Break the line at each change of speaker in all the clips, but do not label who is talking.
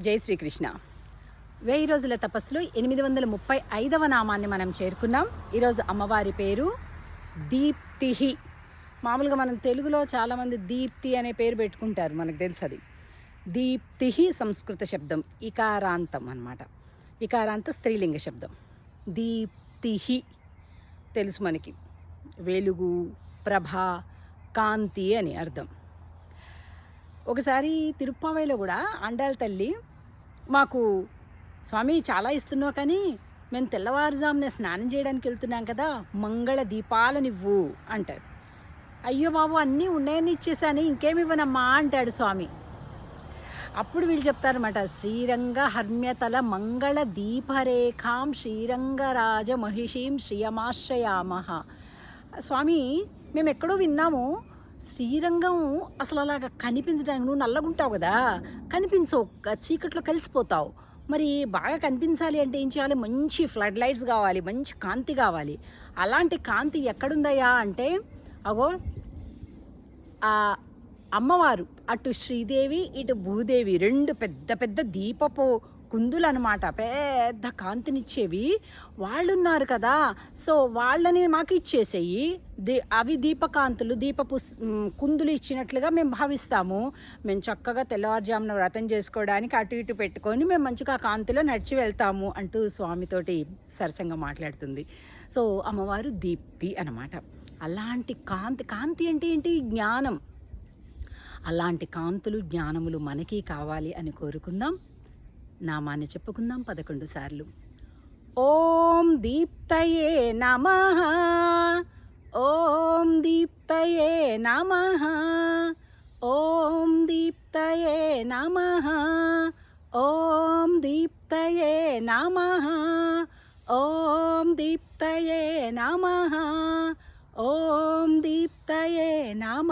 జై శ్రీకృష్ణ. వెయ్యి రోజుల తపస్సులో ఎనిమిది వందల ముప్పై ఐదవ నామాన్ని మనం చేరుకున్నాం. ఈరోజు అమ్మవారి పేరు దీప్తిహి. మామూలుగా మనం తెలుగులో చాలామంది దీప్తి అనే పేరు పెట్టుకుంటారు మనకు తెలుసు అది. దీప్తిహి సంస్కృత శబ్దం ఇకారాంతం అన్నమాట. ఇకారాంత స్త్రీలింగ శబ్దం. దీప్తిహి తెలుసు మనకి. వెలుగు ప్రభ కాంతి అని అర్థం. ఒకసారి తిరుప్పావైలో కూడా అండాల తల్లి మాకు స్వామి చాలా ఇస్తున్నావు కానీ మేము తెల్లవారుజామున స్నానం చేయడానికి వెళ్తున్నాం కదా మంగళ దీపాలనివ్వు అంటాడు. అయ్యో బాబు అన్నీ ఉన్నాయని ఇచ్చేసాను ఇంకేమివ్వనమ్మా అంటాడు స్వామి. అప్పుడు వీళ్ళు చెప్తారన్నమాట శ్రీరంగ హర్మ్యతల మంగళ దీపరేఖాం శ్రీరంగరాజ మహిషీం శ్రియమాశ్రయామహ. స్వామి మేము ఎక్కడో విన్నాము శ్రీరంగం అసలు అలాగా కనిపించడానికి నువ్వు నల్లగుంటావు కదా. కనిపించవు చీకట్లో కలిసిపోతావు. మరి బాగా కనిపించాలి అంటే ఏం చేయాలి? మంచి ఫ్లడ్ లైట్స్ కావాలి మంచి కాంతి కావాలి. అలాంటి కాంతి ఎక్కడుందయ్యా అంటే అగో ఆ అమ్మవారు అటు శ్రీదేవి ఇటు భూదేవి రెండు పెద్ద పెద్ద దీపపు కుందులు అనమాట పెద్ద కాంతినిచ్చేవి. వాళ్ళు ఉన్నారు కదా. సో వాళ్ళని మాకు ఇచ్చేసేయి. దీ అవి దీపకాంతులు దీపపు కుందులు ఇచ్చినట్లుగా మేము భావిస్తాము. మేము చక్కగా తెల్లవారుజామున వ్రతం చేసుకోవడానికి అటు ఇటు పెట్టుకొని మేము మంచిగా ఆ కాంతిలో నడిచి వెళ్తాము అంటూ స్వామితోటి సరసంగా మాట్లాడుతుంది. సో అమ్మవారు దీప్తి అనమాట అలాంటి కాంతి కాంతి అంటే ఏంటి? జ్ఞానం. అలాంటి కాంతులు జ్ఞానములు మనకి కావాలి అని కోరుకుందాం. నామాన్ని చెప్పుకుందాం పదకొండు సార్లు. ఓం దీప్తయే నమ. ఓం దీప్తయే నమ. ఓం దీప్తయే నమ. ఓం దీప్తయే నమ. ఓం దీప్తయే నమ. ఓం దీప్తయే నమ.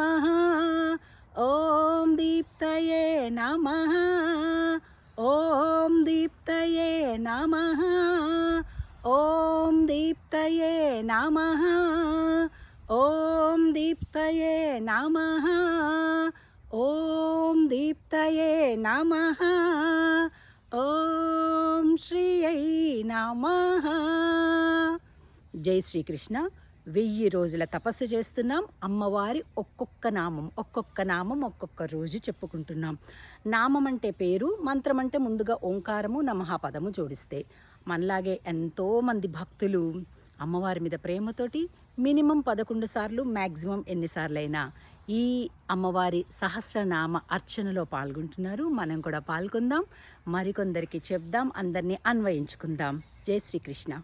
ఓం దీప్తయే నమ. ఓం దీప్తయే నమ. ఓం దీప్తయే నమ. ఓం దీప్తయే నమ. ఓం దీప్తయే నమ. ఓం శ్రీయై నమ. జై శ్రీకృష్ణ. వెయ్యి రోజుల తపస్సు చేస్తున్నాం. అమ్మవారి ఒక్కొక్క నామం ఒక్కొక్క నామం ఒక్కొక్క రోజు చెప్పుకుంటున్నాం. నామం అంటే పేరు మంత్రం అంటే ముందుగా ఓంకారము నమః పదము జోడిస్తే. మనలాగే ఎంతోమంది భక్తులు అమ్మవారి మీద ప్రేమతోటి మినిమం పదకొండు సార్లు మ్యాక్సిమం ఎన్నిసార్లైనా ఈ అమ్మవారి సహస్రనామ అర్చనలో పాల్గొంటున్నారు. మనం కూడా పాల్గొందాం. మరికొందరికి చెప్దాం. అందరినీ అన్వయించుకుందాం. జై శ్రీకృష్ణ.